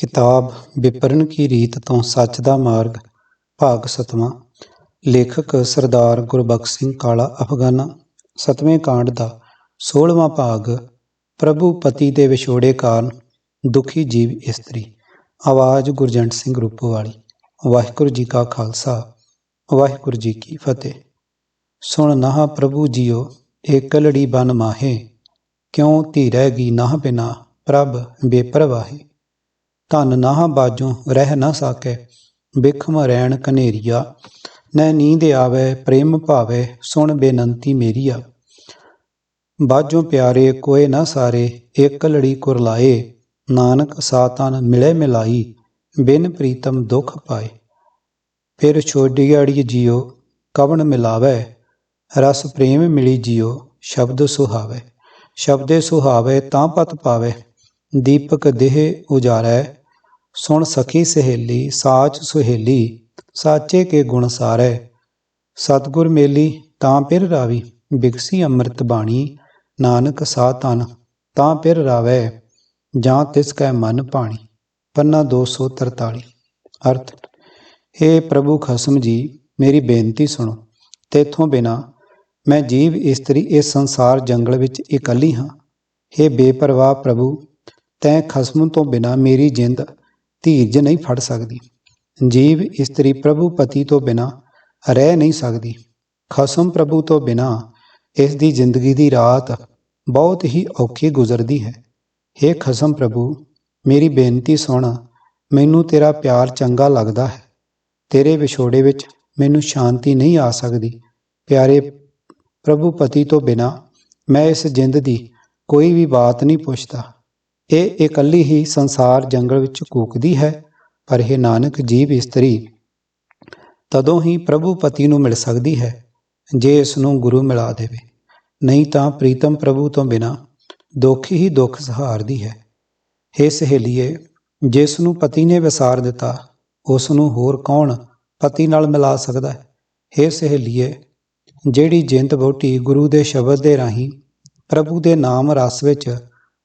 ਕਿਤਾਬ ਵਿਪਰਨ ਕੀ ਰੀਤ ਤੋਂ ਸੱਚ ਦਾ ਮਾਰਗ, ਭਾਗ ਸਤਵਾਂ। ਲੇਖਕ ਸਰਦਾਰ ਗੁਰਬਖਸ਼ ਸਿੰਘ ਕਾਲਾ ਅਫਗਾਨਾ, ਸਤਵੇਂ ਕਾਂਡ ਦਾ 16ਵਾਂ ਭਾਗ, ਪ੍ਰਭੂ ਪਤੀ ਦੇ ਵਿਛੋੜੇ ਕਾਰਨ ਦੁਖੀ ਜੀਵ ਇਸਤਰੀ। ਆਵਾਜ਼ ਗੁਰਜੰਟ ਸਿੰਘ ਰੂਪੋ ਵਾਲੀ ਵਾਹਿਗੁਰੂ ਜੀ ਕਾ ਖਾਲਸਾ, ਵਾਹਿਗੁਰੂ ਜੀ ਕੀ ਫਤਿਹ। ਸੁਣ ਨਾਹ ਪ੍ਰਭੂ ਜੀਓ, ਏਕ ਲੜੀ ਬਨ ਮਾਹੇ, ਕਿਉ ਧੀਰੈਗੀ ਨਾਹ ਬਿਨਾ ਪ੍ਰਭ ਬੇਪਰਵਾਹੇ। ਧਨ ਨਾ ਬਾਜੋਂ ਰਹਿ ਨਾ ਸਾਕੈ। ਬਿਖਮ ਰਹਿਣ ਕਨੇਰੀਆ ਨੈ ਨੀਂਦ ਆਵੇ, ਪ੍ਰੇਮ ਭਾਵੇ, ਸੁਣ ਬੇਨੰਤੀ ਮੇਰੀਆ। ਬਾਜੋਂ ਪਿਆਰੇ ਕੋਏ ਨਾ ਸਾਰੇ ਇੱਕ ਲੜੀ ਕੁਰਲਾਏ ਨਾਨਕ ਸਾਤਨ ਮਿਲੇ ਮਿਲਾਈ, ਬਿਨ ਪ੍ਰੀਤਮ ਦੁਖ ਪਾਏ। ਫਿਰ ਛੋਡੀ ਅੜੀ ਜੀਓ, ਕਵਣ ਮਿਲਾਵੇ। ਰਸ ਪ੍ਰੇਮ ਮਿਲੀ ਜੀਓ, ਸ਼ਬਦ ਸੁਹਾਵੇ। ਸ਼ਬਦੇ ਸੁਹਾਵੇ ਤਾਂ ਪਤ ਪਾਵੇ, ਦੀਪਕ ਦੇਹ ਉਜਾਰੈ। ਸੁਣ ਸਖੀ ਸਹੇਲੀ, ਸਾਚ ਸੁਹੇਲੀ, ਸਾਚੇ ਕੇ ਗੁਣ ਸਾਰੈ। ਸਤਗੁਰ ਮੇਲੀ, ਤਾਂ ਪਿਰ ਰਾਵੀ। ਬਿਗਸੀ ਅੰਮ੍ਰਿਤ ਬਾਣੀ, ਨਾਨਕ ਸਾ ਤਨ, ਤਾਂ ਪਿਰ ਰਾਵੈ। ਜਾਂ ਤਿਸ ਕੈ ਮਨ ਪਾਣੀ ਪੰਨਾ 243 ਅਰਥ हे ਪ੍ਰਭੂ ਖਸਮ ਜੀ, ਮੇਰੀ ਬੇਨਤੀ ਸੁਣੋ। ਤੇਥੋਂ ਬਿਨਾ ਮੈਂ ਜੀਵ ਇਸਤਰੀ ਇਸ ਸੰਸਾਰ ਜੰਗਲ ਵਿੱਚ ਇਕੱਲੀ ਹਾਂ। हे ਬੇਪਰਵਾਹ ਪ੍ਰਭੂ, ਤੈ ਖਸਮ ਤੋਂ ਬਿਨਾ ਮੇਰੀ ਜਿੰਦ ਧੀਰਜ ਨਹੀਂ ਫੜ ਸਕਦੀ। ਜੀਵ ਇਸਤਰੀ ਪ੍ਰਭੂ ਪਤੀ ਤੋਂ ਬਿਨਾ ਰਹਿ ਨਹੀਂ ਸਕਦੀ। ਖਸਮ ਪ੍ਰਭੂ ਤੋਂ ਬਿਨਾ ਇਸ ਦੀ ਜ਼ਿੰਦਗੀ ਦੀ ਰਾਤ ਬਹੁਤ ਹੀ ਔਖੀ ਗੁਜ਼ਰਦੀ ਹੈ। हे ਖਸਮ ਪ੍ਰਭੂ, ਮੇਰੀ ਬੇਨਤੀ ਸੁਣ, ਮੈਨੂੰ ਤੇਰਾ ਪਿਆਰ ਚੰਗਾ ਲੱਗਦਾ ਹੈ। ਤੇਰੇ ਵਿਛੋੜੇ ਵਿੱਚ ਮੈਨੂੰ ਸ਼ਾਂਤੀ ਨਹੀਂ ਆ ਸਕਦੀ। ਪਿਆਰੇ ਪ੍ਰਭੂ ਪਤੀ ਤੋਂ ਬਿਨਾ ਮੈਂ ਇਸ ਜਿੰਦ ਦੀ ਕੋਈ ਵੀ ਬਾਤ ਨਹੀਂ ਪੁੱਛਦਾ। ਇਹ ਇਕੱਲੀ ਹੀ ਸੰਸਾਰ ਜੰਗਲ ਵਿੱਚ ਕੂਕਦੀ ਹੈ, ਪਰ ਇਹ ਨਾਨਕ ਜੀਵ ਇਸਤਰੀ, ਤਦੋਂ ਹੀ ਪ੍ਰਭੂ ਪਤੀ ਨੂੰ ਮਿਲ ਸਕਦੀ ਹੈ, ਜੇ ਇਸ ਨੂੰ ਗੁਰੂ ਮਿਲਾ ਦੇਵੇ। ਨਹੀਂ ਤਾਂ ਪ੍ਰੀਤਮ ਪ੍ਰਭੂ ਤੋਂ ਬਿਨਾ ਦੁੱਖ ਹੀ ਦੁੱਖ ਸਹਾਰਦੀ ਹੈ। हे ਸਹੇਲੀਏ, ਜਿਸ ਨੂੰ ਪਤੀ ਨੇ ਵਿਸਾਰ ਦਿੱਤਾ, ਉਸ ਨੂੰ ਹੋਰ ਕੌਣ ਪਤੀ ਨਾਲ ਮਿਲਾ ਸਕਦਾ ਹੈ? हे ਸਹੇਲੀਏ, ਜਿਹੜੀ ਜਿੰਦ ਬੋਟੀ ਗੁਰੂ ਦੇ ਸ਼ਬਦ ਦੇ ਰਾਹੀਂ ਪ੍ਰਭੂ ਦੇ ਨਾਮ ਰਸ ਵਿੱਚ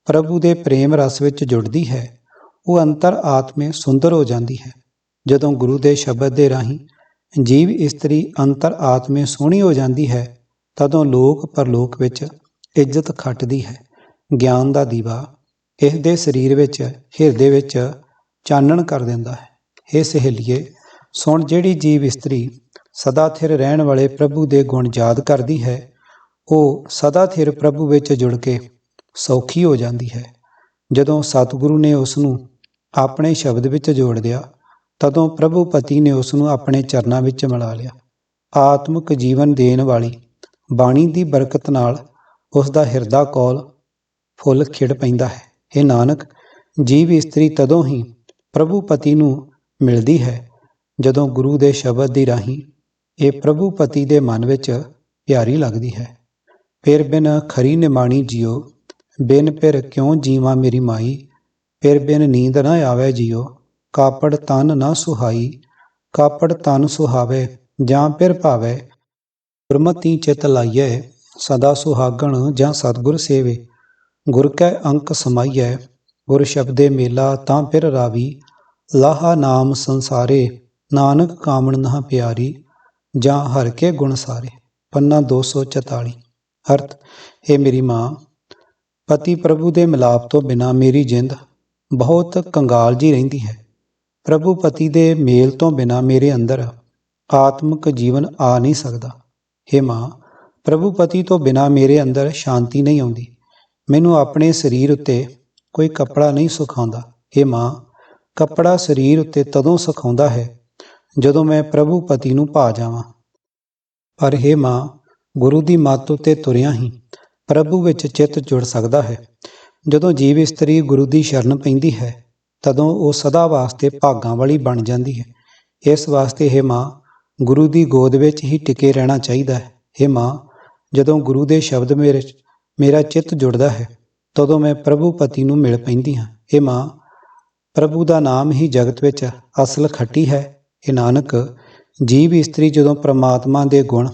ਪ੍ਰਭੂ ਦੇ ਪ੍ਰੇਮ ਰਸ ਵਿੱਚ ਜੁੜਦੀ ਹੈ, ਉਹ ਅੰਤਰ ਆਤਮੇ ਸੁੰਦਰ ਹੋ ਜਾਂਦੀ ਹੈ। ਜਦੋਂ ਗੁਰੂ ਦੇ ਸ਼ਬਦ ਦੇ ਰਾਹੀਂ ਜੀਵ ਇਸਤਰੀ ਅੰਤਰ ਆਤਮੇ ਸੋਹਣੀ ਹੋ ਜਾਂਦੀ ਹੈ, ਤਦੋਂ ਲੋਕ ਪਰਲੋਕ ਵਿੱਚ ਇੱਜ਼ਤ ਖੱਟਦੀ ਹੈ। ਗਿਆਨ ਦਾ ਦੀਵਾ ਇਸ ਦੇ ਸਰੀਰ ਵਿੱਚ, ਹਿਰਦੇ ਵਿੱਚ ਚਾਨਣ ਕਰ ਦਿੰਦਾ ਹੈ। ਇਹ ਸਹੇਲੀਏ, ਸੁਣ ਜਿਹੜੀ ਜੀਵ ਇਸਤਰੀ ਸਦਾ ਥਿਰ ਰਹਿਣ ਵਾਲੇ ਪ੍ਰਭੂ ਦੇ ਗੁਣ ਯਾਦ ਕਰਦੀ ਹੈ। ਉਹ ਸਦਾ ਥਿਰ ਪ੍ਰਭੂ ਵਿੱਚ ਜੁੜ ਕੇ ਸੌਖੀ ਹੋ ਜਾਂਦੀ ਹੈ। ਜਦੋਂ ਸਤਿਗੁਰੂ ਨੇ ਉਸ ਨੂੰ ਆਪਣੇ ਸ਼ਬਦ ਵਿੱਚ ਜੋੜ ਦਿਆ ਤਦੋਂ ਪ੍ਰਭੂ ਪਤੀ ਨੇ ਉਸ ਨੂੰ ਆਪਣੇ ਚਰਨਾਂ ਵਿੱਚ ਮਿਲਾ ਲਿਆ। ਆਤਮਿਕ ਜੀਵਨ ਦੇਣ ਵਾਲੀ ਬਾਣੀ ਦੀ ਬਰਕਤ ਨਾਲ ਉਸ ਦਾ ਹਿਰਦਾ ਕੋਲ ਫੁੱਲ ਖਿੜ ਪੈਂਦਾ ਹੈ। ਇਹ ਨਾਨਕ, ਜੀਵ ਇਸਤਰੀ ਤਦੋਂ ਹੀ ਪ੍ਰਭੂ ਪਤੀ ਨੂੰ ਮਿਲਦੀ ਹੈ, ਜਦੋਂ ਗੁਰੂ ਦੇ ਸ਼ਬਦ ਦੀ ਰਾਹੀਂ ਇਹ ਪ੍ਰਭੂ ਪਤੀ ਦੇ ਮਨ ਵਿੱਚ ਪਿਆਰੀ ਲੱਗਦੀ ਹੈ। ਫਿਰ ਬਿਨ ਖਰੀ ਨਿਮਾਣੀ ਜਿਉ ਬਿਨ ਪਿਰ ਕਿਉ ਜੀਵਾਂ ਮੇਰੀ ਮਾਈ? ਪਿਰ ਬਿਨ ਨੀਂਦ ਨਾ ਆਵੇ ਜਿਉ ਕਾਪੜ ਤਨ ਨਾ ਸੁਹਾਈ। ਕਾਪੜ ਤਨ ਸੁਹਾਵੇ, ਜਾਂ ਫਿਰ ਭਾਵੇ, ਗੁਰਮਤੀ ਚਿਤ ਲਾਈਐ, ਸਦਾ ਸੁਹਾਗਣ ਜਾਂ ਸਤਗੁਰ ਸੇਵੇ। ਗੁਰ ਕੈ ਅੰਕ ਸਮਾਈਐ, ਗੁਰ ਸ਼ਬਦੇ ਮੇਲਾ ਤਾਂ ਫਿਰ ਰਾਵੀ। ਲਾਹਾ ਨਾਮ ਸੰਸਾਰੇ, ਨਾਨਕ ਕਾਮਣ ਨਾ ਪਿਆਰੀ। ਜਾਂ ਹਰ ਕੇ ਗੁਣ ਸਾਰੇ, ਪੰਨਾ 244 ਅਰਥ ਹੈ ਮੇਰੀ ਮਾਂ ਪਤੀ ਪ੍ਰਭੂ ਦੇ ਮਿਲਾਪ ਤੋਂ ਬਿਨਾ ਮੇਰੀ ਜਿੰਦ ਬਹੁਤ ਕੰਗਾਲ ਜੀ ਰਹਿੰਦੀ ਹੈ ਪ੍ਰਭੂ ਪਤੀ ਦੇ ਮੇਲ ਤੋਂ ਬਿਨਾ ਮੇਰੇ ਅੰਦਰ ਆਤਮਿਕ ਜੀਵਨ ਆ ਨਹੀਂ ਸਕਦਾ हे ਮਾਂ ਪ੍ਰਭੂ ਪਤੀ ਤੋਂ ਬਿਨਾ ਮੇਰੇ ਅੰਦਰ ਸ਼ਾਂਤੀ ਨਹੀਂ ਆਉਂਦੀ ਮੈਨੂੰ ਆਪਣੇ ਸਰੀਰ ਉੱਤੇ ਕੋਈ ਕੱਪੜਾ ਨਹੀਂ ਸੁਖਾਉਂਦਾ हे ਮਾਂ ਕੱਪੜਾ ਸਰੀਰ ਉੱਤੇ ਤਦੋਂ ਸੁਖਾਉਂਦਾ ਹੈ ਜਦੋਂ ਮੈਂ ਪ੍ਰਭੂ ਪਤੀ ਨੂੰ ਭਾ ਜਾਵਾਂ ਪਰ हे ਮਾਂ ਗੁਰੂ ਦੀ ਮੱਤ ਉਤੇ ਤੁਰਿਆ ਹੀ ਪ੍ਰਭੂ ਵਿੱਚ ਚਿੱਤ ਜੁੜ ਸਕਦਾ ਹੈ। ਜਦੋਂ ਜੀਵ ਇਸਤਰੀ ਗੁਰੂ ਦੀ ਸ਼ਰਨ ਪੈਂਦੀ ਹੈ, ਤਦੋਂ ਉਹ ਸਦਾ ਵਾਸਤੇ ਭਾਗਾਂ ਵਾਲੀ ਬਣ ਜਾਂਦੀ ਹੈ। ਇਸ ਵਾਸਤੇ ਹੈ ਮਾਂ, ਗੁਰੂ ਦੀ ਗੋਦ ਵਿੱਚ ਹੀ ਟਿਕੇ ਰਹਿਣਾ ਚਾਹੀਦਾ ਹੈ। ਹੈ ਮਾਂ, ਜਦੋਂ ਗੁਰੂ ਦੇ ਸ਼ਬਦ ਮੇਰੇ, ਮੇਰਾ ਚਿੱਤ ਜੁੜਦਾ ਹੈ, ਤਦੋਂ ਮੈਂ ਪ੍ਰਭੂ ਪਤੀ ਨੂੰ ਮਿਲ ਪੈਂਦੀ ਹਾਂ। ਇਹ ਮਾਂ, ਪ੍ਰਭੂ ਦਾ ਨਾਮ ਹੀ ਜਗਤ ਵਿੱਚ ਅਸਲ ਖੱਟੀ ਹੈ। ਇਹ ਨਾਨਕ, ਜੀਵ ਇਸਤਰੀ ਜਦੋਂ ਪ੍ਰਮਾਤਮਾ ਦੇ ਗੁਣ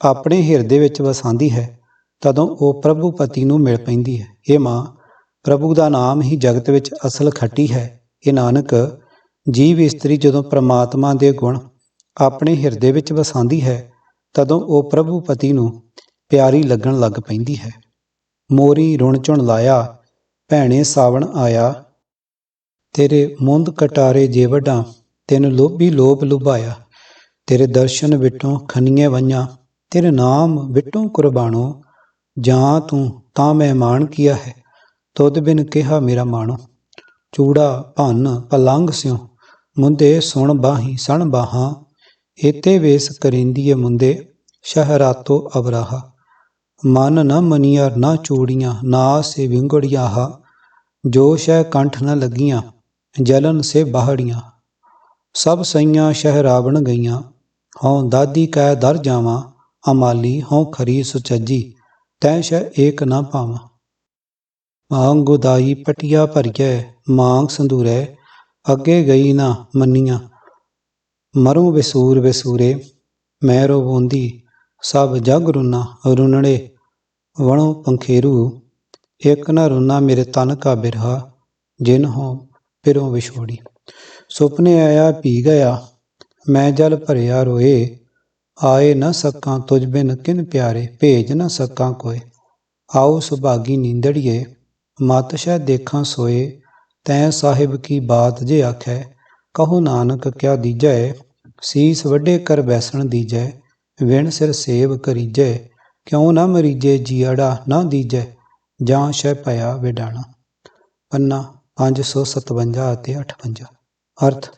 ਆਪਣੇ ਹਿਰਦੇ ਵਿੱਚ ਵਸਾਉਂਦੀ ਹੈ ਤਦੋਂ ਉਹ ਪ੍ਰਭੂ ਪਤੀ ਨੂੰ ਮਿਲ ਪੈਂਦੀ ਹੈ। ਇਹ ਮਾਂ, ਪ੍ਰਭੂ ਦਾ ਨਾਮ ਹੀ ਜਗਤ ਵਿੱਚ ਅਸਲ ਖੱਟੀ ਹੈ। ਇਹ ਨਾਨਕ, ਜੀਵ ਇਸਤਰੀ ਜਦੋਂ ਪ੍ਰਮਾਤਮਾ ਦੇ ਗੁਣ ਆਪਣੇ ਹਿਰਦੇ ਵਿੱਚ ਵਸਾਉਂਦੀ ਹੈ, ਤਦੋਂ ਉਹ ਪ੍ਰਭੂ ਪਤੀ ਨੂੰ ਪਿਆਰੀ ਲੱਗਣ ਲੱਗ ਪੈਂਦੀ ਹੈ। ਮੋਰੀ ਰੁਣ ਚੁਣ ਲਾਇਆ, ਭੈਣੇ ਸਾਵਣ ਆਇਆ, ਤੇਰੇ ਮੁੰਦ ਕਟਾਰੇ ਜੇਵਡਾਂ ਤੈਨੂੰ ਲੋਭੀ ਲੋਭ ਲੁਭਾਇਆ। ਤੇਰੇ ਦਰਸ਼ਨ ਵਿਟੋਂ ਖਨੀਏ ਵਈਆਂ ਤੇਰੇ ਨਾਮ ਵਿਟੋਂ ਕੁਰਬਾਨੋ ਜਾਂ ਤੂੰ ਤਾਂ ਮਹਿਮਾਨ ਕੀਆ ਹੈ? ਤੁਧ ਬਿਨ ਕਿਹਾ ਮੇਰਾ ਮਾਣੋ। ਚੂੜਾ, ਭੰਨ ਪਲੰਗ ਸਿਉ। ਮੁੰਦੇ ਸੁਣ ਬਾਹੀ, ਸਣ ਬਾਹਾਂ। ਏਤੇ ਵੇਸ ਕਰਿੰਦੀਏ ਮੁੰਦੇ ਸ਼ਹਰਾਤੋ ਅਬਰਾਹਾ। ਮਨ ਨ ਮਨੀਅਰ ਨਾ ਚੂੜੀਆਂ, ਨਾ ਸੇ ਵਿੰਗੜਿਆਹਾ। ਜੋ ਸ਼ੈ ਕੰਠ ਨ ਲੱਗੀਆਂ, ਜਲਨ ਸੇ ਬਾਹੜੀਆਂ। ਸਭ ਸਈਆਂ ਸ਼ਹਿਰਾਵਣ ਗਈਆਂ। ਹਉ ਦਾਦੀ ਕੈ ਦਰ ਜਾਵਾਂ, ਅਮਾਲੀ ਹਉ ਖਰੀ ਸੁਚੱਜੀ ਤੈ ਸ਼ੈ ਏਕ ਨਾ ਪਾਵਾਂ। ਮਾਂਗ ਗੁਦਾਈ ਪਟਿਆ ਭਰੀਐ, ਮਾਂਗ ਸੰਧੂਰੈ, ਅੱਗੇ ਗਈ ਨਾ ਮੰਨੀਆਂ। ਮਰੂ ਵਿਸੂਰ ਵਿਸੂਰੇ, ਮੈਂ ਰੋਵੰਦੀ, ਸਭ ਜਗ ਰੁਨਾ ਰੁਨੜੇ ਵਣੋ ਪੰਖੇਰੂ ਇਕ ਨਾ ਰੁਨਾ ਮੇਰੇ ਤਨ ਕਾ ਬਿਰਹਾ, ਜਿਨ ਹੋ ਪਿਰੋਂ ਵਿਛੋੜੀ। ਸੁਪਨੇ ਆਇਆ ਪੀ ਗਿਆ, ਮੈਂ ਜਲ ਭਰਿਆ ਰੋਏ ਆਏ ਨਾ ਸਕਾਂ ਤੁਝ ਬਿਨ ਕਿਨ ਪਿਆਰੇ, ਭੇਜ ਨਾ ਸਕਾਂ ਕੋਏ। ਆਓ ਸੁਭਾਗੀ ਨੀਂਦੜੀਏ, ਮਤ ਸ਼ੈ ਦੇਖਾਂ ਸੋਏ। ਤੈ ਸਾਹਿਬ ਕੀ ਬਾਤ ਜੇ ਆਖੈ, ਕਹੋ ਨਾਨਕ ਕਿਆ ਦੀਜੈ। ਸੀਸ ਵੱਡੇ ਕਰ ਬੈਸਣ ਦੀਜੈ, ਵਿਣ ਸਿਰ ਸੇਵ ਕਰੀਜੈ। ਕਿਉ ਨਾ ਮਰੀਜੇ ਜੀੜਾ ਨਾ ਦੀਜੈ, ਜਾਂ ਸ਼ੈ ਭਇਆ ਵਿਡਾਣਾ। ਪੰਨਾ 557 ਅਤੇ 58 ਅਰਥ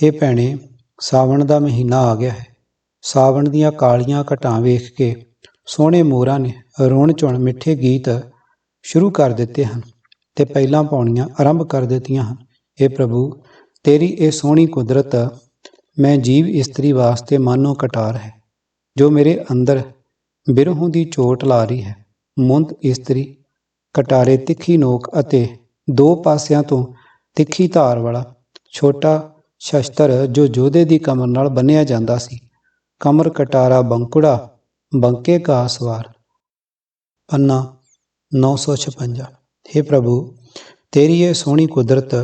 हे ਭੈਣੇ, ਸਾਵਣ ਦਾ ਮਹੀਨਾ ਆ ਗਿਆ ਹੈ। ਸਾਵਣ ਦੀਆਂ ਕਾਲੀਆਂ ਘਟਾਂ ਵੇਖ ਕੇ ਸੋਹਣੇ ਮੋਰਾਂ ਨੇ ਰੋਣ ਚੁਣ ਮਿੱਠੇ ਗੀਤ ਸ਼ੁਰੂ ਕਰ ਦਿੱਤੇ ਹਨ ਤੇ ਪਹਿਲਾਂ ਪਾਉਣੀਆਂ ਆਰੰਭ ਕਰ ਦਿੱਤੀਆਂ ਹਨ। हे ਪ੍ਰਭੂ, ਤੇਰੀ ਇਹ ਸੋਹਣੀ ਕੁਦਰਤ ਮੈਂ ਜੀਵ ਇਸਤਰੀ ਵਾਸਤੇ ਮਾਨੋ ਕਟਾਰ ਹੈ, ਜੋ ਮੇਰੇ ਅੰਦਰ ਬਿਰਹੋਂ ਦੀ ਚੋਟ ਲਾ ਰਹੀ ਹੈ। ਮੁੰਦ ਇਸਤਰੀ, ਕਟਾਰੇ ਤਿੱਖੀ ਨੋਕ ਅਤੇ ਦੋ ਪਾਸਿਆਂ ਤੋਂ ਤਿੱਖੀ ਧਾਰ ਵਾਲਾ ਛੋਟਾ ਸ਼ਸਤਰ ਜੋ ਜੋਧੇ ਦੀ ਕਮਰ ਨਾਲ ਬੰਨਿਆ ਜਾਂਦਾ ਸੀ ਕਮਰ ਕਟਾਰਾ ਬੰਕੁੜਾ, ਬੰਕੇ ਕਾ ਸਵਾਰ। ਪੰਨਾ 956 हे ਪ੍ਰਭੂ, ਤੇਰੀ ਇਹ ਸੋਹਣੀ ਕੁਦਰਤ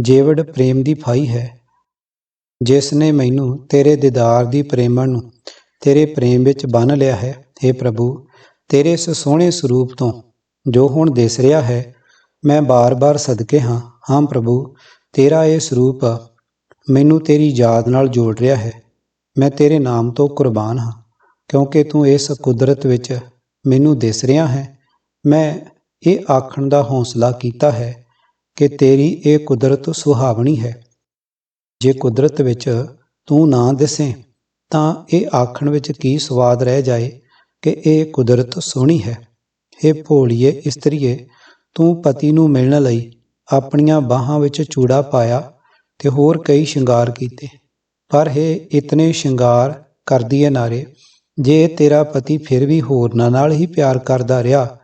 ਜੇਵੜ ਪ੍ਰੇਮ ਦੀ ਫਾਈ ਹੈ। ਜਿਸ ਨੇ ਮੈਨੂੰ ਤੇਰੇ ਦੀਦਾਰ ਦੀ ਪ੍ਰੇਮਣ ਨੂੰ ਤੇਰੇ ਪ੍ਰੇਮ ਵਿੱਚ ਬੰਨ ਲਿਆ ਹੈ। हे ਪ੍ਰਭੂ, ਤੇਰੇ ਇਸ ਸੋਹਣੇ ਸਰੂਪ ਤੋਂ ਜੋ ਹੁਣ ਦਿਸ ਰਿਹਾ ਹੈ, ਮੈਂ ਬਾਰ-ਬਾਰ ਸਦਕੇ ਹਾਂ। ਹਾਂ ਪ੍ਰਭੂ, ਤੇਰਾ ਇਹ ਸਰੂਪ ਮੈਨੂੰ ਤੇਰੀ ਯਾਦ ਨਾਲ ਜੋੜ ਰਿਹਾ ਹੈ। ਮੈਂ ਤੇਰੇ ਨਾਮ ਤੋਂ ਕੁਰਬਾਨ ਹਾਂ, ਕਿਉਂਕਿ ਤੂੰ ਇਸ ਕੁਦਰਤ ਵਿੱਚ ਮੈਨੂੰ ਦਿਸ ਰਿਹਾ ਹੈ। ਮੈਂ ਇਹ ਆਖਣ ਦਾ ਹੌਸਲਾ ਕੀਤਾ ਹੈ ਕਿ ਤੇਰੀ ਇਹ ਕੁਦਰਤ ਸੁਹਾਵਣੀ ਹੈ। ਜੇ ਕੁਦਰਤ ਵਿੱਚ ਤੂੰ ਨਾ ਦਿਸੇ, ਤਾਂ ਇਹ ਆਖਣ ਵਿੱਚ ਕੀ ਸਵਾਦ ਰਹਿ ਜਾਏ ਕਿ ਇਹ ਕੁਦਰਤ ਸੋਹਣੀ ਹੈ। ਇਹ ਭੋਲੀਏ ਇਸਤਰੀਏ, ਤੂੰ ਪਤੀ ਨੂੰ ਮਿਲਣ ਲਈ ਆਪਣੀਆਂ ਬਾਹਾਂ ਵਿੱਚ ਚੂੜਾ ਪਾਇਆ ਤੇ ਹੋਰ ਕਈ ਸ਼ਿੰਗਾਰ ਕੀਤੇ। ਪਰ ਹੈ ਇਤਨੇ ਸ਼ਿੰਗਾਰ ਕਰਦੀ ਹੈ ਨਾਰੇ, ਜੇ ਤੇਰਾ ਪਤੀ ਫਿਰ ਵੀ ਹੋਰਨਾਂ ਨਾਲ ਹੀ ਪਿਆਰ ਕਰਦਾ ਰਿਹਾ,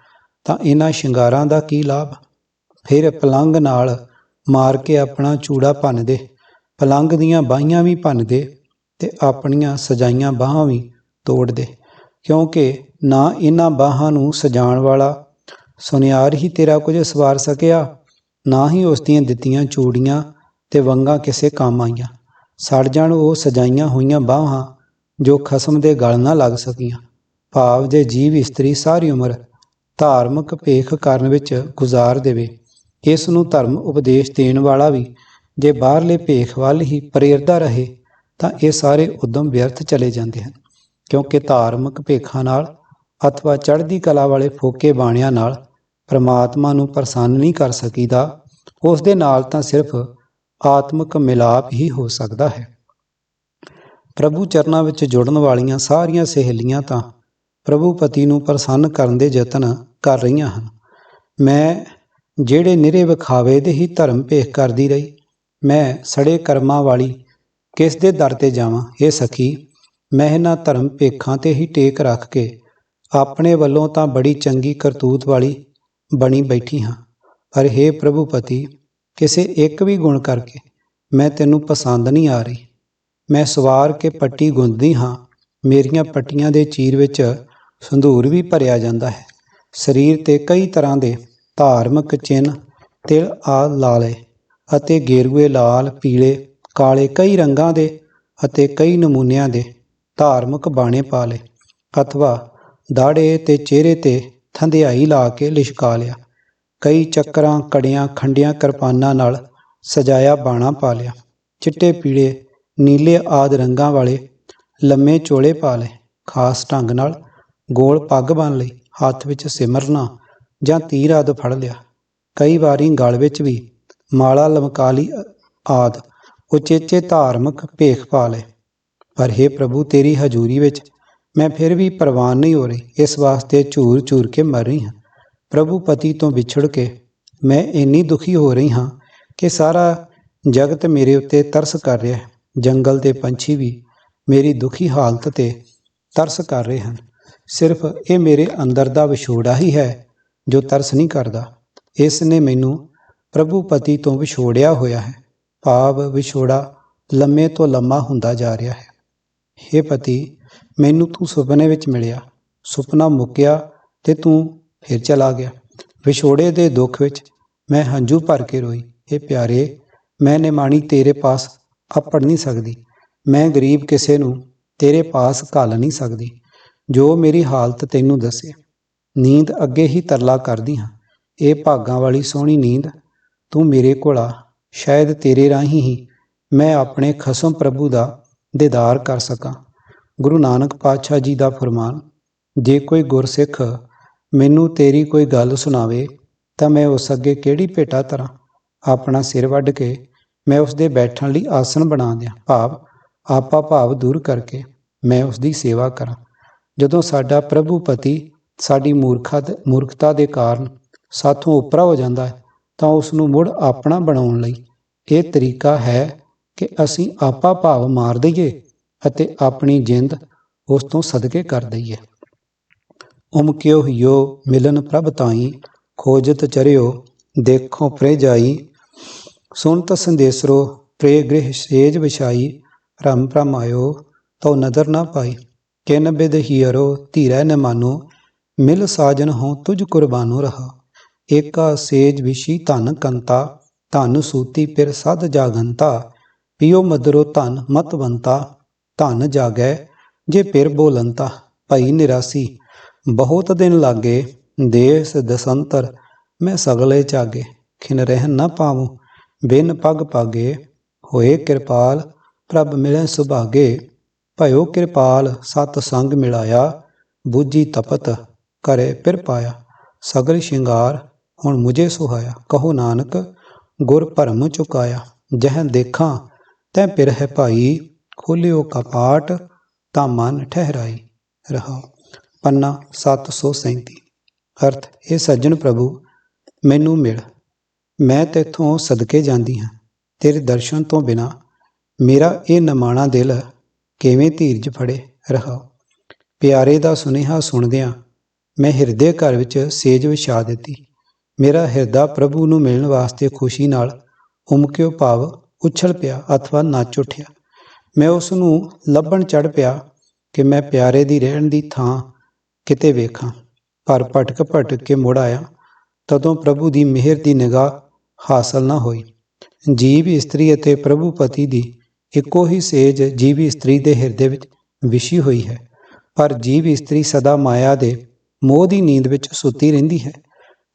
ਤਾਂ ਇਹਨਾਂ ਸ਼ਿੰਗਾਰਾਂ ਦਾ ਕੀ ਲਾਭ? ਫਿਰ ਪਲੰਗ ਨਾਲ ਮਾਰ ਕੇ ਆਪਣਾ ਚੂੜਾ ਭੰਨ ਦੇ ਪਲੰਗ ਦੀਆਂ ਬਾਹਾਂ ਵੀ ਭੰਨ ਦੇ ਤੇ ਆਪਣੀਆਂ ਸਜਾਈਆਂ ਬਾਹਾਂ ਵੀ ਤੋੜ ਦੇ। ਕਿਉਂਕਿ ਨਾ ਇਹਨਾਂ ਬਾਹਾਂ ਨੂੰ ਸਜਾਉਣ ਵਾਲਾ ਸੁਨਿਆਰ ਹੀ ਤੇਰਾ ਕੁਝ ਸਵਾਰ ਸਕਿਆ, ਨਾ ਹੀ ਉਸ ਦੀਆਂ ਦਿੱਤੀਆਂ ਚੂੜੀਆਂ ਤੇ ਵੰਗਾਂ ਕਿਸੇ ਕੰਮ ਆਈਆਂ। ਸੜ ਜਾਣ ਉਹ ਸਜਾਈਆਂ ਹੋਈਆਂ ਬਾਹਾਂ ਜੋ ਖਸਮ ਦੇ ਗਲ ਨਾ ਲੱਗ ਸਕੀਆਂ। ਭਾਵ ਜੇ ਜੀਵ ਇਸਤਰੀ ਸਾਰੀ ਉਮਰ ਧਾਰਮਿਕ ਭੇਖ ਕਰਨ ਵਿੱਚ ਗੁਜ਼ਾਰ ਦੇਵੇ। ਇਸ ਨੂੰ ਧਰਮ ਉਪਦੇਸ਼ ਦੇਣ ਵਾਲਾ ਵੀ ਜੇ ਬਾਹਰਲੇ ਭੇਖ ਵੱਲ ਹੀ ਪ੍ਰੇਰਦਾ ਰਹੇ, ਤਾਂ ਇਹ ਸਾਰੇ ਉਦਮ ਵਿਅਰਥ ਚਲੇ ਜਾਂਦੇ ਹਨ। ਕਿਉਂਕਿ ਧਾਰਮਿਕ ਭੇਖਾਂ ਨਾਲ ਅਥਵਾ ਚੜ੍ਹਦੀ ਕਲਾ ਵਾਲੇ ਫੋਕੇ ਬਾਣਿਆਂ ਨਾਲ ਪ੍ਰਮਾਤਮਾ ਨੂੰ ਪ੍ਰਸੰਨ ਨਹੀਂ ਕਰ ਸਕੀਦਾ, ਉਸ ਦੇ ਨਾਲ ਤਾਂ ਸਿਰਫ ਆਤਮਿਕ ਮਿਲਾਪ ਹੀ ਹੋ ਸਕਦਾ ਹੈ। ਪ੍ਰਭੂ ਚਰਨਾਂ ਵਿੱਚ ਜੁੜਨ ਵਾਲੀਆਂ ਸਾਰੀਆਂ ਸਹੇਲੀਆਂ ਤਾਂ ਪ੍ਰਭੂ ਪਤੀ ਨੂੰ ਪ੍ਰਸੰਨ ਕਰਨ ਦੇ ਯਤਨ ਕਰ ਰਹੀਆਂ ਹਨ। ਮੈਂ ਜਿਹੜੇ ਨਿਰੇ ਵਿਖਾਵੇ ਦੇ ਹੀ ਧਰਮ ਭੇਖ ਕਰਦੀ ਰਹੀ, ਮੈਂ ਸੜੇ ਕਰਮਾਂ ਵਾਲੀ ਕਿਸ ਦੇ ਦਰ ਤੇ ਜਾਵਾਂ? ਇਹ ਸਖੀ, ਮੈਂ ਇਹਨਾਂ ਧਰਮ ਭੇਖਾਂ ਤੇ ਹੀ ਟੇਕ ਰੱਖ ਕੇ ਆਪਣੇ ਵੱਲੋਂ ਤਾਂ ਬੜੀ ਚੰਗੀ ਕਰਤੂਤ ਵਾਲੀ ਬਣੀ ਬੈਠੀ ਹਾਂ। ਪਰ हे ਪ੍ਰਭੂ ਪਤੀ ਕਿਸੇ ਇੱਕ ਵੀ ਗੁਣ ਕਰਕੇ ਮੈਂ ਤੈਨੂੰ ਪਸੰਦ ਨਹੀਂ ਆ ਰਹੀ। ਮੈਂ ਸਵਾਰ ਕੇ ਪੱਟੀ ਗੁੰਦਦੀ ਹਾਂ। ਮੇਰੀਆਂ ਪੱਟੀਆਂ ਦੇ ਚੀਰ ਵਿੱਚ ਸੰਧੂਰ ਵੀ ਭਰਿਆ ਜਾਂਦਾ ਹੈ। ਸਰੀਰ ਤੇ ਕਈ ਤਰ੍ਹਾਂ ਦੇ ਧਾਰਮਿਕ ਚਿੰਨ੍ਹ, ਤਿਲ ਆ ਲਾ ਲਏ ਅਤੇ ਗੇਰੂਏ ਲਾਲ, ਪੀਲੇ, ਕਾਲੇ ਕਈ ਰੰਗਾਂ ਦੇ ਅਤੇ ਕਈ ਨਮੂਨਿਆਂ ਦੇ ਧਾਰਮਿਕ ਬਾਣੇ ਪਾ ਲਏ। ਅਥਵਾ ਦਾੜੇ ਤੇ ਚਿਹਰੇ ਤੇ ਥੰਧਿਆਈ ਲਾ ਕੇ ਲਿਸ਼ਕਾ ਲਿਆ। ਕਈ ਚੱਕਰਾਂ ਕੜੀਆਂ ਖੰਡੀਆਂ, ਕਿਰਪਾਨਾਂ ਨਾਲ ਸਜਾਇਆ ਬਾਣਾ ਪਾ ਲਿਆ। ਚਿੱਟੇ ਪੀਲੇ, ਨੀਲੇ ਆਦ ਰੰਗਾਂ ਵਾਲੇ ਲੰਮੇ ਚੋਲੇ ਪਾ ਲਏ। ਖਾਸ ਢੰਗ ਨਾਲ ਗੋਲ ਪੱਗ ਬੰਨ ਲਈ, ਹੱਥ ਵਿੱਚ ਸਿਮਰਨਾ ਜਾਂ ਤੀਰ ਆਦ ਫੜ ਲਿਆ। ਕਈ ਵਾਰੀ ਗਲ ਵਿੱਚ ਵੀ ਮਾਲਾ ਲਮਕਾ ਲਈ ਆਦ ਉਚੇਚੇ ਧਾਰਮਿਕ ਭੇਖ ਪਾ ਲਏ। ਪਰ हे ਪ੍ਰਭੂ, ਤੇਰੀ ਹਜ਼ੂਰੀ ਵਿੱਚ ਮੈਂ ਫਿਰ ਵੀ ਪ੍ਰਵਾਨ ਨਹੀਂ ਹੋ ਰਹੀ। ਇਸ ਵਾਸਤੇ ਝੂਰ ਝੂਰ ਕੇ ਮਰ ਰਹੀ ਹਾਂ। ਪ੍ਰਭੂ ਪਤੀ ਤੋਂ ਵਿਛੜ ਕੇ ਮੈਂ ਇੰਨੀ ਦੁਖੀ ਹੋ ਰਹੀ ਹਾਂ ਕਿ ਸਾਰਾ ਜਗਤ ਮੇਰੇ ਉੱਤੇ ਤਰਸ ਕਰ ਰਿਹਾ ਹੈ। ਜੰਗਲ ਦੇ ਪੰਛੀ ਵੀ ਮੇਰੀ ਦੁਖੀ ਹਾਲਤ ਤੇ ਤਰਸ ਕਰ ਰਹੇ ਹਨ। ਸਿਰਫ ਇਹ ਮੇਰੇ ਅੰਦਰ ਦਾ ਵਿਛੋੜਾ ਹੀ ਹੈ ਜੋ ਤਰਸ ਨਹੀਂ ਕਰਦਾ। ਇਸ ਨੇ ਮੈਨੂੰ ਪ੍ਰਭੂ ਪਤੀ ਤੋਂ ਵਿਛੋੜਿਆ ਹੋਇਆ ਹੈ। ਭਾਵ ਵਿਛੋੜਾ ਲੰਮੇ ਤੋਂ ਲੰਮਾ ਹੁੰਦਾ ਜਾ ਰਿਹਾ ਹੈ। हे ਪਤੀ, ਮੈਨੂੰ ਤੂੰ ਸੁਪਨੇ ਵਿੱਚ ਮਿਲਿਆ। ਸੁਪਨਾ ਮੁੱਕਿਆ ਤੇ ਤੂੰ ਫਿਰ ਚਲਾ ਗਿਆ। ਵਿਛੋੜੇ ਦੇ ਦੁੱਖ ਵਿੱਚ ਮੈਂ ਹੰਝੂ ਭਰ ਕੇ ਰੋਈ ਇਹ ਪਿਆਰੇ, ਮੈਂ ਨਿਮਾਣੀ ਤੇਰੇ ਪਾਸ ਆਪੜ ਨਹੀਂ ਸਕਦੀ। ਮੈਂ ਗਰੀਬ ਕਿਸੇ ਨੂੰ ਤੇਰੇ ਪਾਸ ਘੱਲ ਨਹੀਂ ਸਕਦੀ, ਜੋ ਮੇਰੀ ਹਾਲਤ ਤੈਨੂੰ ਦੱਸੇ। ਨੀਂਦ ਅੱਗੇ ਹੀ ਤਰਲਾ ਕਰਦੀ ਹਾਂ। ਇਹ ਭਾਗਾਂ ਵਾਲੀ ਸੋਹਣੀ ਨੀਂਦ ਤੂੰ ਮੇਰੇ ਕੋਲ ਆ। ਸ਼ਾਇਦ ਤੇਰੇ ਰਾਹੀਂ ਹੀ ਮੈਂ ਆਪਣੇ ਖਸਮ ਪ੍ਰਭੂ ਦਾ ਦੀਦਾਰ ਕਰ ਸਕਾਂ। ਗੁਰੂ ਨਾਨਕ ਪਾਤਸ਼ਾਹ ਜੀ ਦਾ ਫਰਮਾਨ, ਜੇ ਕੋਈ ਗੁਰਸਿੱਖ ਮੈਨੂੰ ਤੇਰੀ ਕੋਈ ਗੱਲ ਸੁਣਾਵੇ, ਤਾਂ ਮੈਂ ਉਸ ਅੱਗੇ ਕਿਹੜੀ ਭੇਟਾ ਧਰਾਂ ਆਪਣਾ ਸਿਰ ਵੱਢ ਕੇ ਮੈਂ ਉਸ ਦੇ ਬੈਠਣ ਲਈ ਆਸਣ ਬਣਾ ਦਿਆਂ। ਭਾਵ, ਆਪਾ ਭਾਵ ਦੂਰ ਕਰਕੇ ਮੈਂ ਉਸ ਦੀ ਸੇਵਾ ਕਰਾਂ। ਜਦੋਂ ਸਾਡਾ ਪ੍ਰਭੂ ਪਤੀ ਸਾਡੀ ਮੂਰਖਾ ਮੂਰਖਤਾ ਦੇ ਕਾਰਨ ਸਾਥੋਂ ਉਪਰਾ ਹੋ ਜਾਂਦਾ ਹੈ, ਤਾਂ ਉਸ ਨੂੰ ਮੁੜ ਆਪਣਾ ਬਣਾਉਣ ਲਈ ਇਹ ਤਰੀਕਾ ਹੈ ਕਿ ਅਸੀਂ ਆਪਾ ਭਾਵ ਮਾਰ ਦਈਏ ਅਤੇ ਆਪਣੀ ਜਿੰਦ ਉਸ ਤੋਂ ਸਦਕੇ ਕਰ ਦਈਏ। ਉਮਕਿਓ ਹਿਓ ਮਿਲਨ ਪ੍ਰਭ ਤਾਈ, ਖੋਜਤ ਚਰਿਓ, ਦੇਖੋ ਪ੍ਰੇ ਜਾਈ। ਸੁਨਤ ਸੰਦੇਸਰੋ ਪ੍ਰੇ ਗ੍ਰਹਿ ਸੇਜ ਵਿਛਾਈ। ਰਮ ਭ੍ਰਮ ਆਇਓ ਤੋ ਨਦਰ ਨਾ ਪਾਈ। ਕਿਨ ਬਿਦ ਹੀਰੋ, ਧੀਰੈ ਨ ਮਾਨੋ। ਮਿਲ ਸਾਜਨ ਹੋ ਤੁਝ ਕੁਰਬਾਨੋ ਰਹਾ। ਏਕਾ ਸੇਜ ਵਿਸ਼ੀ ਧਨ ਕੰਤਾ, ਧਨ ਸੂਤੀ ਪਿਰ ਸਦ ਜਾਗੰਤਾ। ਪਿਓ ਮਦਰੋ ਧਨ ਮਤਵੰਤਾ ਧਨ ਜਾਗੈ, ਜੇ ਪਿਰ ਬੋਲੰਤਾ, ਭਈ ਨਿਰਾਸੀ। ਬਹੁਤ ਦਿਨ ਲਾਗੇ, ਦੇਸ ਦਸੰਤਰ, ਮੈਂ ਸਗਲੇ ਚਾਗੇ ਖਿਨ ਰਹਿ ਨਾ ਪਾਵੂੰ, ਬਿਨ ਪਗ ਪਾਗੇ, ਹੋਏ ਕਿਰਪਾਲ, ਪ੍ਰਭ ਮਿਲੈ ਸੁਭਾਗੇ, ਭਇਓ ਕਿਰਪਾਲ, ਸਤ ਸੰਗ ਮਿਲਾਇਆ, ਬੂਝੀ ਤਪਤ, ਕਰੇ ਪਿਰ ਪਾਇਆ, ਸਗਲ ਸ਼ਿੰਗਾਰ, ਹੁਣ ਮੁਝੇ ਸੁਹਾਇਆ, ਕਹੋ ਨਾਨਕ, ਗੁਰ ਭਰਮ ਚੁਕਾਇਆ, ਜਹ ਦੇਖਾਂ, ਤੈ ਪਿਰ ਹੈ ਭਾਈ, ਖੋਲਿਓ ਕਪਾਟ, ਤਾਂ ਮਨ ਠਹਿਰਾਈ ਰਹਾ ਪੰਨਾ 737 ਅਰਥ ਇਹ ਸੱਜਣ ਪ੍ਰਭੂ, ਮੈਨੂੰ ਮਿਲ। ਮੈਂ ਤੇਥੋਂ ਸਦਕੇ ਜਾਂਦੀ ਹਾਂ। ਤੇਰੇ ਦਰਸ਼ਨ ਤੋਂ ਬਿਨਾ ਮੇਰਾ ਇਹ ਨਮਾਣਾ ਦਿਲ ਕਿਵੇਂ ਧੀਰਜ ਫੜੇ? ਰਹਾ ਪਿਆਰੇ ਦਾ ਸੁਨੇਹਾ ਸੁਣਦਿਆਂ ਮੈਂ ਹਿਰਦੇ ਘਰ ਵਿੱਚ ਸੇਜ ਵਿਛਾ ਦਿੱਤੀ। ਮੇਰਾ ਹਿਰਦਾ ਪ੍ਰਭੂ ਨੂੰ ਮਿਲਣ ਵਾਸਤੇ ਖੁਸ਼ੀ ਨਾਲ ਉਮਕਿਓ ਭਾਵ ਉਛਲ ਪਿਆ ਅਥਵਾ ਨੱਚ ਉੱਠਿਆ। ਮੈਂ ਉਸ ਨੂੰ ਲੱਭਣ ਚੜ ਪਿਆ ਕਿ ਮੈਂ ਪਿਆਰੇ ਦੀ ਰਹਿਣ ਦੀ ਥਾਂ ਕਿਤੇ ਵੇਖਾਂ। ਪਰ ਭਟਕ ਭਟਕ ਕੇ ਮੁੜ ਆਇਆ, ਤਦੋਂ ਪ੍ਰਭੂ ਦੀ ਮਿਹਰ ਦੀ ਨਿਗਾਹ ਹਾਸਲ ਨਾ ਹੋਈ। ਜੀਵ ਇਸਤਰੀ ਅਤੇ ਪ੍ਰਭੂ ਪਤੀ ਦੀ ਇੱਕੋ ਹੀ ਸੇਜ ਜੀਵ ਇਸਤਰੀ ਦੇ ਹਿਰਦੇ ਵਿੱਚ ਵਿਸ਼ੀ ਹੋਈ ਹੈ। ਪਰ ਜੀਵ ਇਸਤਰੀ ਸਦਾ ਮਾਇਆ ਦੇ ਮੋਹ ਦੀ ਨੀਂਦ ਵਿੱਚ ਸੁੱਤੀ ਰਹਿੰਦੀ ਹੈ।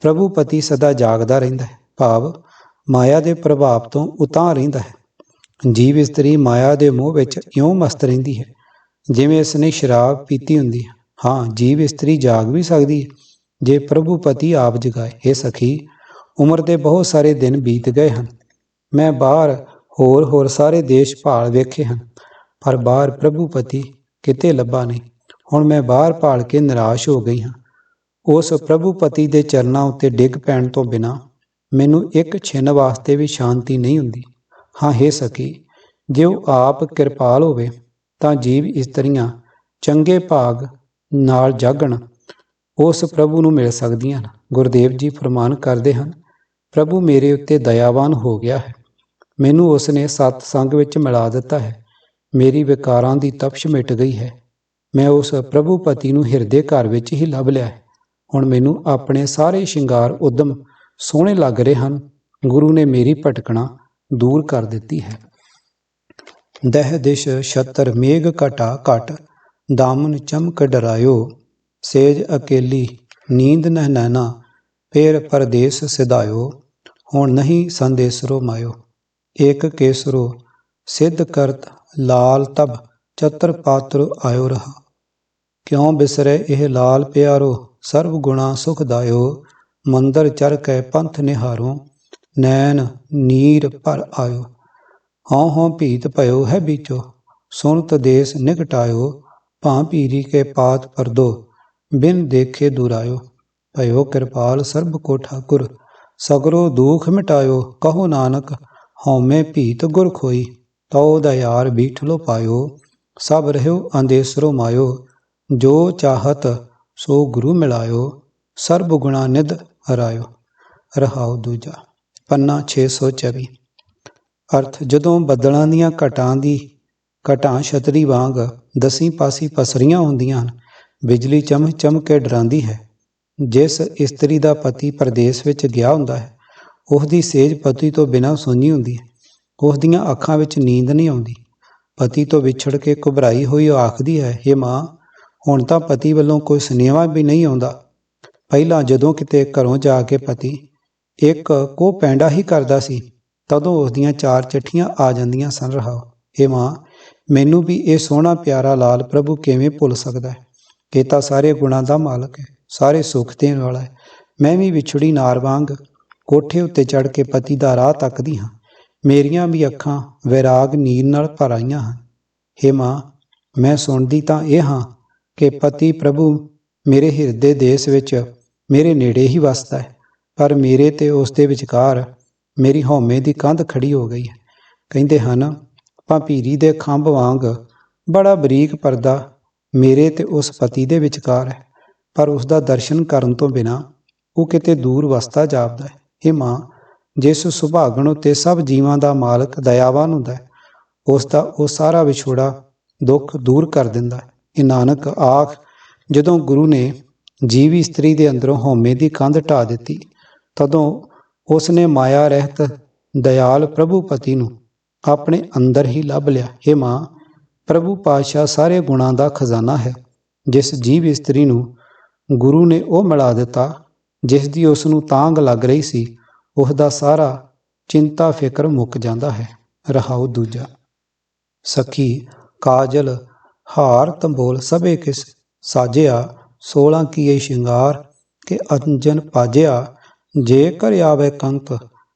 ਪ੍ਰਭੂ ਪਤੀ ਸਦਾ ਜਾਗਦਾ ਰਹਿੰਦਾ ਹੈ। ਭਾਵ ਮਾਇਆ ਦੇ ਪ੍ਰਭਾਵ ਤੋਂ ਉਤਾਂ ਰਹਿੰਦਾ ਹੈ। ਜੀਵ ਇਸਤਰੀ ਮਾਇਆ ਦੇ ਮੋਹ ਵਿੱਚ ਇਉਂ ਮਸਤ ਰਹਿੰਦੀ ਹੈ, ਜਿਵੇਂ ਇਸ ਨੇ ਸ਼ਰਾਬ ਪੀਤੀ ਹੁੰਦੀ ਹੈ। ਹਾਂ, ਜੀਵ ਇਸਤਰੀ ਜਾਗ ਵੀ ਸਕਦੀ ਹੈ। ਜੇ ਪ੍ਰਭੂ ਪਤੀ ਆਪ ਜਗਾਏ ਇਹ ਸਖੀ, ਉਮਰ ਦੇ ਬਹੁਤ ਸਾਰੇ ਦਿਨ ਬੀਤ ਗਏ ਹਨ। ਮੈਂ ਬਾਹਰ ਹੋਰ ਹੋਰ ਸਾਰੇ ਦੇਸ਼ ਭਾਲ ਵੇਖੇ ਹਨ, ਪਰ ਬਾਹਰ ਪ੍ਰਭੂ ਪਤੀ ਕਿਤੇ ਲੱਭਾ ਨਹੀਂ। ਹੁਣ ਮੈਂ ਬਾਹਰ ਭਾਲ ਕੇ ਨਿਰਾਸ਼ ਹੋ ਗਈ ਹਾਂ। ਉਸ ਪ੍ਰਭੂ ਪਤੀ ਦੇ ਚਰਨਾਂ ਉੱਤੇ ਡਿੱਗ ਪੈਣ ਤੋਂ ਬਿਨਾ ਮੈਨੂੰ ਇੱਕ ਛਿਨ ਵਾਸਤੇ ਵੀ ਸ਼ਾਂਤੀ ਨਹੀਂ ਹੁੰਦੀ। ਹਾਂ, ਹੈ ਸਖੀ, ਜੇ ਉਹ ਆਪ ਕਿਰਪਾਲ ਹੋਵੇ, ਤਾਂ ਜੀਵ ਇਸਤਰੀਆਂ ਚੰਗੇ ਭਾਗ ਨਾਲ ਜਾਗਣ, ਉਸ ਪ੍ਰਭੂ ਨੂੰ ਮਿਲ ਸਕਦੀਆਂ ਹਨ। ਗੁਰਦੇਵ ਜੀ ਫਰਮਾਨ ਕਰਦੇ ਹਨ, ਪ੍ਰਭੂ ਮੇਰੇ ਉੱਤੇ ਦਇਆਵਾਨ ਹੋ ਗਿਆ ਹੈ। ਮੈਨੂੰ ਉਸ ਨੇ ਸਤ ਸੰਗ ਵਿੱਚ ਮਿਲਾ ਦਿੱਤਾ ਹੈ। ਮੇਰੀ ਵਿਕਾਰਾਂ ਦੀ ਤਪਸ਼ ਮਿਟ ਗਈ ਹੈ। ਮੈਂ ਉਸ ਪ੍ਰਭੂ ਪਤੀ ਨੂੰ ਹਿਰਦੇ ਘਰ ਵਿੱਚ ਹੀ ਲੱਭ ਲਿਆ ਹੈ। ਹੁਣ ਮੈਨੂੰ ਆਪਣੇ ਸਾਰੇ ਸ਼ਿੰਗਾਰ ਉਦਮ ਸੋਹਣੇ ਲੱਗ ਰਹੇ ਹਨ। ਗੁਰੂ ਨੇ ਮੇਰੀ ਭਟਕਣਾ ਦੂਰ ਕਰ ਦਿੱਤੀ ਹੈ। ਦਹਿ ਦਿਸ਼ ਛਤਰ ਮੇਘ ਘਟਾ ਘਟ ਦਾਮਨ ਚਮਕ ਡਰਾਇਓ, ਸੇਜ ਅਕੇਲੀ, ਨੀਂਦ ਨਹਿ ਨੈਨਾ ਫੇਰ ਪਰਦੇਸ ਸਿਧਾਇਓ, ਹੁਣ ਨਹੀਂ ਸੰਦੇਸਰੋ ਮਾਇਓ। ਏਕ ਕੇਸਰੋ, ਸਿੱਧ ਕਰਤ ਲਾਲ ਤਬ, ਚਤਰ ਪਾਤਰ ਆਇਓ ਰਹਾ। ਕਿਉ ਬਿਸਰੇ ਇਹ ਲਾਲ ਪਿਆਰੋ ਸਰਬ ਗੁਣਾ ਸੁਖਦਾਇਓ ਮੰਦਰ ਚਰ ਕੈ ਪੰਥ ਨਿਹਾਰੋ, ਨੈਣ ਨੀਰ ਭਰ ਆਇਓ। ਹਉ ਹਉ ਭੀਤ ਭਇਓ ਹੈ ਬੀਚੋ ਸੁਨਤ ਦੇਸ ਨਿਕਟਾਇਓ ਭਾਂ ਪੀਰੀ ਕੇ ਪਾਤ ਪਰਦੋ ਬਿਨ ਦੇਖੇ ਦੁਰਾਇਓ। ਭਇਓ ਕਿਰਪਾਲ ਸਰਬ ਕੋ ਠਾਕੁਰ, ਸਗਰੋ ਦੁਖ ਮਿਟਾਇਓ, ਕਹੋ ਨਾਨਕ, ਹਉਮੈ ਭੀਤ ਗੁਰ ਖੋਈ। ਤਉ ਦਇਆਰ ਬੀਠਲੋ ਪਾਇਓ, ਸਭ ਰਹਿਓ ਅੰਦੇਸਰੋ ਮਾਇਓ। ਜੋ ਚਾਹਤ, ਸੋ ਗੁਰੂ ਮਿਲਾਇਓ, ਸਰਬ ਗੁਣਾ ਨਿਧ ਹਰਾਇਓ। ਰਹਾਉ ਦੂਜਾ, ਪੰਨਾ 624 ਅਰਥ, ਜਦੋਂ ਬੱਦਲਾਂ ਦੀਆਂ ਘਟਾਂ ਦੀ ਘਟਾਂ ਛਤਰੀ ਵਾਂਗ ਦਸੀਂ ਪਾਸੀ ਪਸਰੀਆਂ ਹੁੰਦੀਆਂ ਹਨ। ਬਿਜਲੀ ਚਮ ਚਮ ਕੇ ਡਰਾਂਦੀ ਹੈ। ਜਿਸ ਇਸਤਰੀ ਦਾ ਪਤੀ ਪਰਦੇਸ ਵਿੱਚ ਗਿਆ ਹੁੰਦਾ ਹੈ ਉਸ ਦੀ ਸੇਜ ਪਤੀ ਤੋਂ ਬਿਨਾਂ ਸੁੰਨੀ ਹੁੰਦੀ ਹੈ। ਉਸ ਦੀਆਂ ਅੱਖਾਂ ਵਿੱਚ ਨੀਂਦ ਨਹੀਂ ਆਉਂਦੀ। ਪਤੀ ਤੋਂ ਵਿਛੜ ਕੇ ਘਬਰਾਈ ਹੋਈ ਉਹ ਆਖਦੀ ਹੈ हे ਮਾਂ, ਹੁਣ ਤਾਂ ਪਤੀ ਵੱਲੋਂ ਕੋਈ ਸੁਨੇਹਾ ਵੀ ਨਹੀਂ ਆਉਂਦਾ। ਪਹਿਲਾਂ ਜਦੋਂ ਕਿਤੇ ਘਰੋਂ ਜਾ ਕੇ ਪਤੀ ਇੱਕ ਕੋ ਪੈਂਡਾ ਹੀ ਕਰਦਾ ਸੀ, ਤਦੋਂ ਉਸ ਦੀਆਂ ਚਾਰ ਚਿੱਠੀਆਂ ਆ ਜਾਂਦੀਆਂ ਸਨ। ਰਹਾ हे ਮਾਂ ਮੈਨੂੰ ਵੀ ਇਹ ਸੋਹਣਾ ਪਿਆਰਾ ਲਾਲ ਪ੍ਰਭੂ ਕਿਵੇਂ ਭੁੱਲ ਸਕਦਾ ਹੈ? ਇਹ ਤਾਂ ਸਾਰੇ ਗੁਣਾਂ ਦਾ ਮਾਲਕ ਹੈ, ਸਾਰੇ ਸੁੱਖ ਦੇਣ ਵਾਲਾ ਹੈ। ਮੈਂ ਵੀ ਵਿਛੜੀ ਨਾਰ ਵਾਂਗ ਕੋਠੇ ਉੱਤੇ ਚੜ ਕੇ ਪਤੀ ਦਾ ਰਾਹ ਤੱਕਦੀ ਹਾਂ। ਮੇਰੀਆਂ ਵੀ ਅੱਖਾਂ ਵਿਰਾਗ ਨੀਰ ਨਾਲ ਭਰ ਆਈਆਂ ਹਨ। ਹੇ ਮਾਂ, ਮੈਂ ਸੁਣਦੀ ਤਾਂ ਇਹ ਹਾਂ ਕਿ ਪਤੀ ਪ੍ਰਭੂ ਮੇਰੇ ਹਿਰਦੇ ਦੇਸ਼ ਵਿੱਚ ਮੇਰੇ ਨੇੜੇ ਹੀ ਵਸਦਾ ਹੈ, ਪਰ ਮੇਰੇ ਤੇ ਉਸ ਦੇ ਵਿਚਕਾਰ ਮੇਰੀ ਹਉਮੈ ਦੀ ਕੰਧ ਖੜੀ ਹੋ ਗਈ ਹੈ। ਕਹਿੰਦੇ ਹਨ ਭਾਪੀਰੀ ਦੇ ਖੰਭ ਵਾਂਗ ਬੜਾ ਬਰੀਕ ਪਰਦਾ ਮੇਰੇ ਤੇ ਉਸ ਪਤੀ ਦੇ ਵਿਚਕਾਰ ਹੈ, ਪਰ ਉਸ ਦਾ ਦਰਸ਼ਨ ਕਰਨ ਤੋਂ ਬਿਨਾ ਉਹ ਕਿਤੇ ਦੂਰ ਵਸਦਾ ਜਾਪਦਾ ਹੈ। ਇਹ ਮਾਂ ਜਿਸ ਸੁਭਾਗਣ ਉਤੇ ਸਭ ਜੀਵਾਂ ਦਾ ਮਾਲਕ ਦਇਆਵਾਨ ਹੁੰਦਾ ਹੈ ਉਸ ਦਾ ਉਹ ਸਾਰਾ ਵਿਛੋੜਾ ਦੁੱਖ ਦੂਰ ਕਰ ਦਿੰਦਾ ਹੈ। ਇਹ ਨਾਨਕ, ਆਖ, ਜਦੋਂ ਗੁਰੂ ਨੇ ਜੀਵੀ ਇਸਤਰੀ ਦੇ ਅੰਦਰੋਂ ਹਉਮੈ ਦੀ ਕੰਧ ਢਾ ਦਿੱਤੀ, ਤਦੋਂ ਉਸ ਨੇ ਮਾਇਆ ਰਹਿਤ ਦਇਆਲ ਪ੍ਰਭੂ ਪਤੀ ਨੂੰ ਆਪਣੇ ਅੰਦਰ ਹੀ ਲੱਭ ਲਿਆ। हे ਮਾਂ, ਪ੍ਰਭੂ ਪਾਤਸ਼ਾਹ ਸਾਰੇ ਗੁਣਾਂ ਦਾ ਖਜ਼ਾਨਾ ਹੈ। ਜਿਸ ਜੀਵ ਇਸਤਰੀ ਨੂੰ ਗੁਰੂ ਨੇ ਉਹ ਮਿਲਾ ਦਿੱਤਾ, ਜਿਸ ਦੀ ਉਸ ਨੂੰ ਤਾਂਗ ਲੱਗ ਰਹੀ ਸੀ, ਉਸ ਦਾ ਸਾਰਾ ਚਿੰਤਾ ਫਿਕਰ ਮੁੱਕ ਜਾਂਦਾ ਹੈ। ਰਹਾਉ ਦੂਜਾ। ਸਖੀ, ਕਾਜਲ, ਹਾਰ ਤੰਬੋਲ ਸਭੇ ਕਿਸ ਸਾਜਿਆ 16 ਕੀਏ ਸ਼ਿੰਗਾਰ ਕਿ ਅੰਜਨ ਪਾਜਿਆ। ਜੇ ਕਰ ਆਵੇ ਕੰਤ,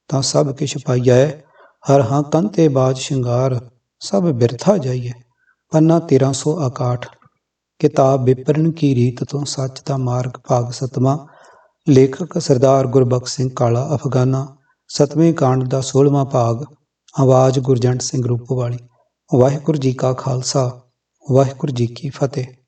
ਤਾਂ ਸਭ ਕਿਛ ਪਾਈਐ। ਹਰ ਹਾਂ ਕੰਤੇ ਬਾਜ ਸ਼ਿੰਗਾਰ, ਸਭ ਬਿਰਥਾ ਜਾਈਏ ਪੰਨਾ 1361 ਕਿਤਾਬ ਵਿਪਰਨ ਕੀ ਰੀਤ ਤੋਂ ਸੱਚ ਦਾ ਮਾਰਗ ਭਾਗ ਸਤਵਾਂ, ਲੇਖਕ ਸਰਦਾਰ ਗੁਰਬਖਸ਼ ਸਿੰਘ ਕਾਲਾ ਅਫਗਾਨਾ, ਸਤਵੇਂ ਕਾਂਡ ਦਾ 16ਵਾਂ ਭਾਗ, ਆਵਾਜ਼ ਗੁਰਜੰਟ ਸਿੰਘ ਰੂਪਵਾਲੀ। ਵਾਹਿਗੁਰੂ ਜੀ ਕਾ ਖਾਲਸਾ, ਵਾਹਿਗੁਰੂ ਜੀ ਕੀ ਫਤਿਹ।